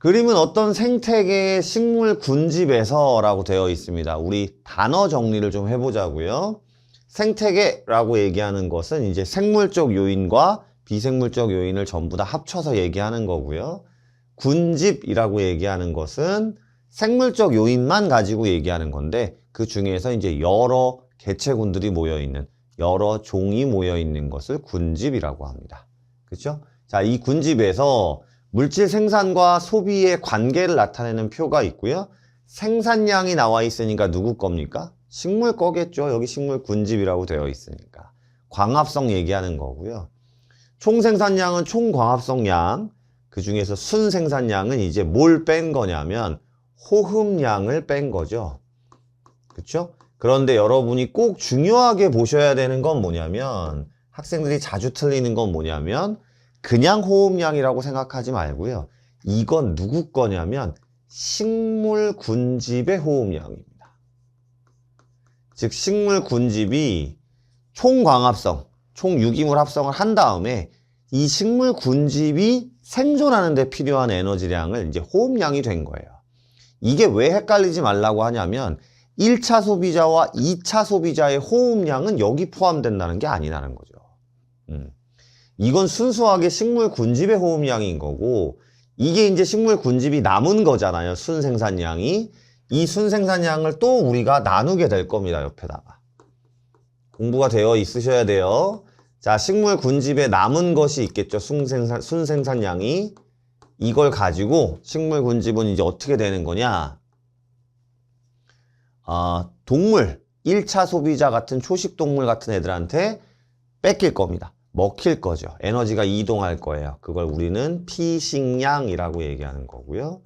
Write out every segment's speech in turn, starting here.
그림은 어떤 생태계의 식물 군집에서 라고 되어 있습니다. 우리 단어 정리를 좀 해보자고요. 생태계라고 얘기하는 것은 이제 생물적 요인과 비생물적 요인을 전부 다 합쳐서 얘기하는 거고요. 군집이라고 얘기하는 것은 생물적 요인만 가지고 얘기하는 건데 그 중에서 이제 여러 개체군들이 모여 있는 여러 종이 모여 있는 것을 군집이라고 합니다. 그렇죠? 자, 이 군집에서 물질 생산과 소비의 관계를 나타내는 표가 있고요. 생산량이 나와 있으니까 누구 겁니까? 식물 거겠죠. 여기 식물 군집이라고 되어 있으니까. 광합성 얘기하는 거고요. 총 생산량은 총 광합성량. 그 중에서 순 생산량은 이제 뭘 뺀 거냐면 호흡량을 뺀 거죠. 그렇죠? 그런데 여러분이 꼭 중요하게 보셔야 되는 건 뭐냐면 학생들이 자주 틀리는 건 뭐냐면 그냥 호흡량이라고 생각하지 말고요. 이건 누구 거냐면 식물 군집의 호흡량입니다. 즉 식물 군집이 총광합성, 총유기물 합성을 한 다음에 이 식물 군집이 생존하는 데 필요한 에너지량을 이제 호흡량이 된 거예요. 이게 왜 헷갈리지 말라고 하냐면 1차 소비자와 2차 소비자의 호흡량은 여기 포함된다는 게 아니라는 거죠. 음. 이건 순수하게 식물 군집의 호흡량인 거고 이게 이제 식물 군집이 남은 거잖아요. 순생산량이. 이 순생산량을 또 우리가 나누게 될 겁니다. 옆에다가. 공부가 되어 있으셔야 돼요. 자, 식물 군집에 남은 것이 있겠죠. 순생산, 순생산량이. 이걸 가지고 식물 군집은 이제 어떻게 되는 거냐. 아, 동물, 1차 소비자 같은 초식 동물 같은 애들한테 뺏길 겁니다. 먹힐 거죠. 에너지가 이동할 거예요. 그걸 우리는 피식량이라고 얘기하는 거고요.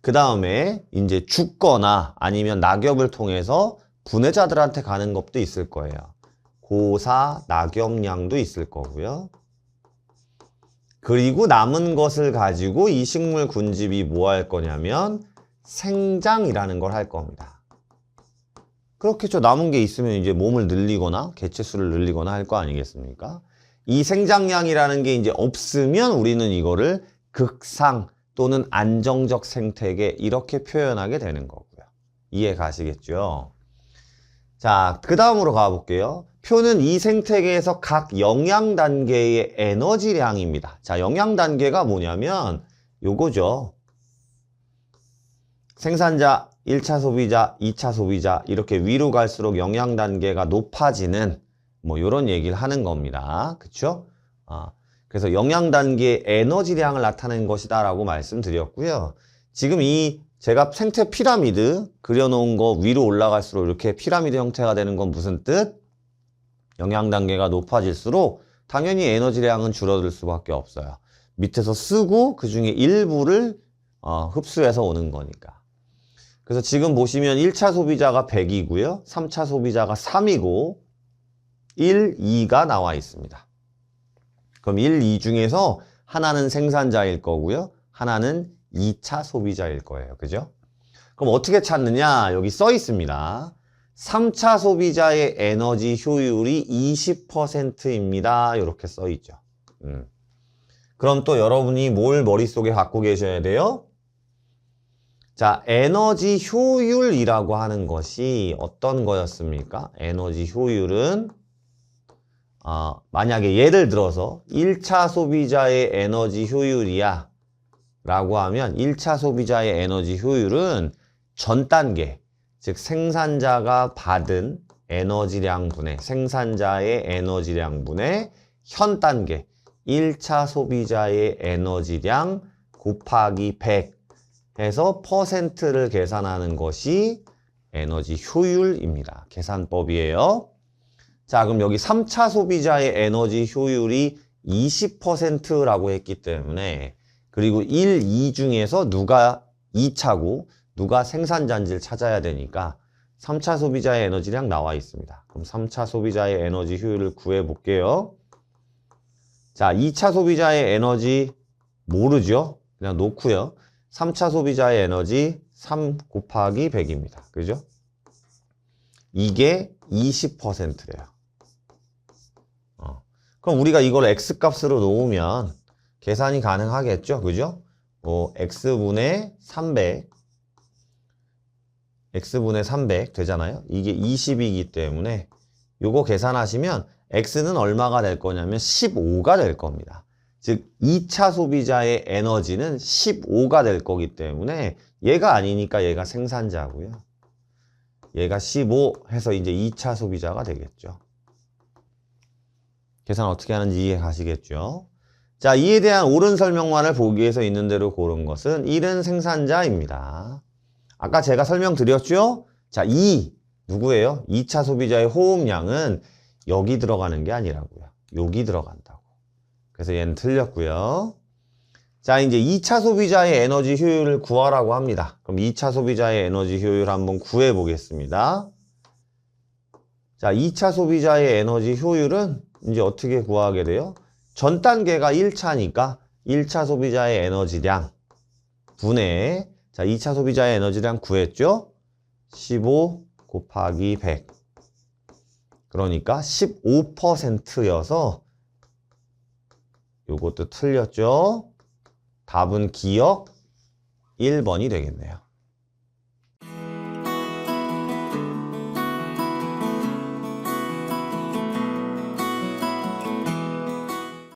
그 다음에 이제 죽거나 아니면 낙엽을 통해서 분해자들한테 가는 것도 있을 거예요. 고사, 낙엽량도 있을 거고요. 그리고 남은 것을 가지고 이 식물 군집이 뭐 할 거냐면 생장이라는 걸 할 겁니다. 그렇겠죠. 남은 게 있으면 이제 몸을 늘리거나 개체 수를 늘리거나 할 거 아니겠습니까? 이 생장량이라는 게 이제 없으면 우리는 이거를 극상 또는 안정적 생태계 이렇게 표현하게 되는 거고요. 이해 가시겠죠? 자, 그 다음으로 가볼게요. 표는 이 생태계에서 각 영양 단계의 에너지량입니다. 자, 영양 단계가 뭐냐면 요거죠. 생산자, 1차 소비자, 2차 소비자 이렇게 위로 갈수록 영양 단계가 높아지는 뭐 이런 얘기를 하는 겁니다. 그쵸? 아, 그래서 영양 단계의 에너지량을 나타내는 것이다라고 말씀드렸고요. 지금 이 제가 생태 피라미드 그려놓은 거 위로 올라갈수록 이렇게 피라미드 형태가 되는 건 무슨 뜻? 영양 단계가 높아질수록 당연히 에너지량은 줄어들 수밖에 없어요. 밑에서 쓰고 그 중에 일부를 어, 흡수해서 오는 거니까. 그래서 지금 보시면 1차 소비자가 100이고요. 3차 소비자가 3이고 1, 2가 나와 있습니다. 그럼 1, 2 중에서 하나는 생산자일 거고요. 하나는 2차 소비자일 거예요. 그죠? 그럼 어떻게 찾느냐? 여기 써 있습니다. 3차 소비자의 에너지 효율이 20%입니다. 이렇게 써 있죠. 음. 그럼 또 여러분이 뭘 머릿속에 갖고 계셔야 돼요? 자, 에너지 효율이라고 하는 것이 어떤 거였습니까? 에너지 효율은 어, 만약에 예를 들어서 1차 소비자의 에너지 효율이야 라고 하면 1차 소비자의 에너지 효율은 전 단계, 즉 생산자가 받은 에너지량 분의 생산자의 에너지량 분의 현 단계 1차 소비자의 에너지량 곱하기 100 해서 퍼센트를 계산하는 것이 에너지 효율입니다. 계산법이에요. 자, 그럼 여기 3차 소비자의 에너지 효율이 20%라고 했기 때문에 그리고 1, 2 중에서 누가 2차고 누가 생산자인지를 찾아야 되니까 3차 소비자의 에너지량 나와 있습니다. 그럼 3차 소비자의 에너지 효율을 구해 볼게요. 자, 2차 소비자의 에너지 모르죠? 그냥 놓고요. 3차 소비자의 에너지 3 곱하기 100입니다. 그죠? 이게 20%래요. 어. 그럼 우리가 이걸 x 값으로 놓으면 계산이 가능하겠죠. 그죠? 뭐 x분의 300 x분의 300 되잖아요. 이게 20이기 때문에 요거 계산하시면 x는 얼마가 될 거냐면 15가 될 겁니다. 즉 2차 소비자의 에너지는 15가 될 거기 때문에 얘가 아니니까 얘가 생산자고요. 얘가 15 해서 이제 2차 소비자가 되겠죠. 계산 어떻게 하는지 이해 가시겠죠? 자, 이에 대한 옳은 설명만을 보기 위해서 있는 대로 고른 것은 1은 생산자입니다. 아까 제가 설명드렸죠? 자, 2 누구예요? 2차 소비자의 호흡량은 여기 들어가는 게 아니라고요. 여기 들어간다고. 그래서 얘는 틀렸고요. 자, 이제 2차 소비자의 에너지 효율을 구하라고 합니다. 그럼 2차 소비자의 에너지 효율 한번 구해 보겠습니다. 자, 2차 소비자의 에너지 효율은 이제 어떻게 구하게 돼요? 전 단계가 1차니까 1차 소비자의 에너지량 분의 자, 2차 소비자의 에너지량 구했죠? 15 곱하기 100 그러니까 15%여서 요것도 틀렸죠? 답은 기억 1번이 되겠네요.